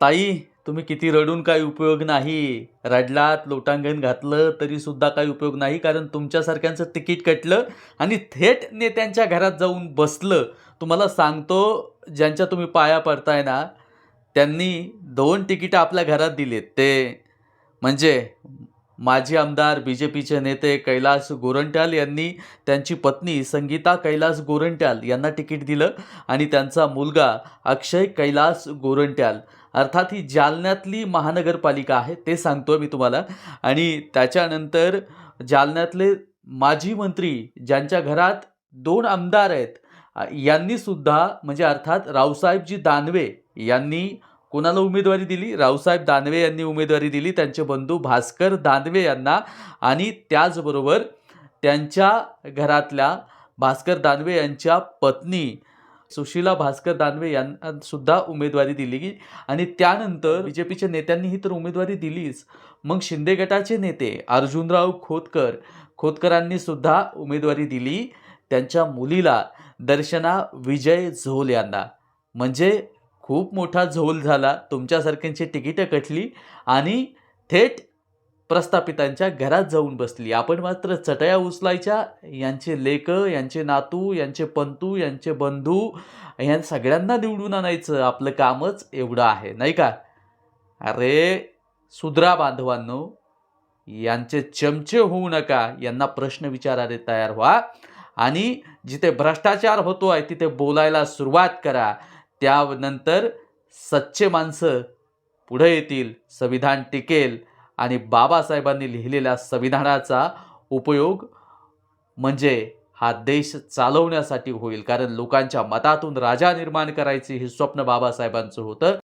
ताई तुम्ही किती रडून काही उपयोग नाही. रडलात लोटांगण घातलं तरी सुद्धा काही उपयोग नाही कारण तुमच्यासारख्यांचं तिकीट कटलं आणि थेट नेत्यांच्या घरात जाऊन बसलं. तुम्हाला सांगतो ज्यांच्या तुम्ही पाया पडताय ना त्यांनी दोन तिकीटं आपल्या घरात दिलेत ते. म्हणजे माजी आमदार बी जे पीचे नेते कैलास गोरंट्याल यांनी त्यांची पत्नी संगीता कैलास गोरंट्याल यांना तिकीट दिलं आणि त्यांचा मुलगा अक्षय कैलास गोरंट्याल. अर्थात ही जालन्यातली महानगरपालिका आहे ते सांगतो मी तुम्हाला. आणि त्याच्यानंतर जालन्यातले माजी मंत्री ज्यांच्या घरात दोन आमदार आहेत यांनीसुद्धा यांनी सुद्धा म्हणजे अर्थात रावसाहेबजी दानवे यांनी कोणाला उमेदवारी दिली? रावसाहेब दानवे यांनी उमेदवारी दिली. त्यांचे बंधू भास्कर दानवे यांना. आणि त्याचबरोबर त्यांच्या घरातल्या भास्कर दानवे यांच्या पत्नी सुशीला भास्कर दानवे यांना सुद्धा उमेदवारी दिली आणि त्यानंतर बी जे पीच्या नेत्यांनीही तर उमेदवारी दिलीच. मग शिंदे गटाचे नेते अर्जुनराव खोतकर खोतकरांनी सुद्धा उमेदवारी दिली. त्यांच्या मुलीला दर्शना विजय झोल यांना. म्हणजे खूप मोठा झोल झाला तुमच्यासारख्यांची तिकीटं कटली आणि थेट प्रस्थापितांच्या घरात जाऊन बसली. आपण मात्र चटया उचलायच्या यांचे लेक यांचे नातू यांचे पंतू यांचे बंधू या सगळ्यांना निवडून आणायचं. आपलं कामच एवढं आहे नाही का? अरे सुधरा बांधवांनो यांचे चमचे होऊ नका. यांना प्रश्न विचारायला तयार व्हा आणि जिथे भ्रष्टाचार होतो आहे तिथे बोलायला सुरुवात करा. त्यानंतर सच्चे माणसं पुढे येतील संविधान टिकेल आणि बाबासाहेबांनी लिहिलेल्या संविधानाचा उपयोग म्हणजे हा देश चालवण्यासाठी होईल. कारण लोकांच्या मतातून राजा निर्माण करायचे हे स्वप्न बाबासाहेबांचं होतं.